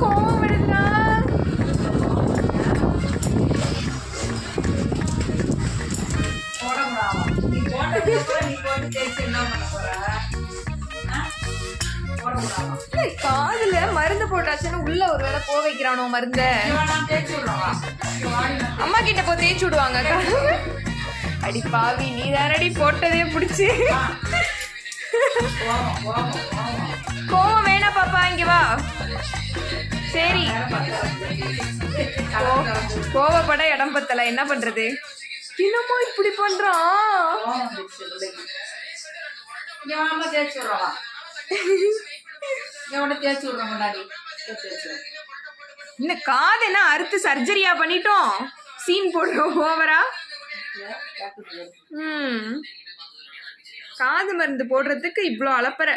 கோவம் ஆ? போடக்கூடாது? ஏய், காதுல மருந்து போட்டாச்சுன்னு உள்ள ஒரு வேளை போ வைக்கிறானோ மருந்த? அம்மா கிட்ட போ தேய்ச்சி விடுவாங்க. அடி பாவி நீ தானடி போட்டதே பிடிச்சி. கோவம் சரி. கோவப்பட இடம் பத்தல. என்ன பண்றது? என்னமோ இப்படி பண்றான் இந்த காது என்ன அறுத்து சர்ஜரியா பண்ணிட்டோம்? சீன் போடுறோம் ஓவரா ம். காது மருந்து போடுறதுக்கு இவ்வளோ அளப்பற.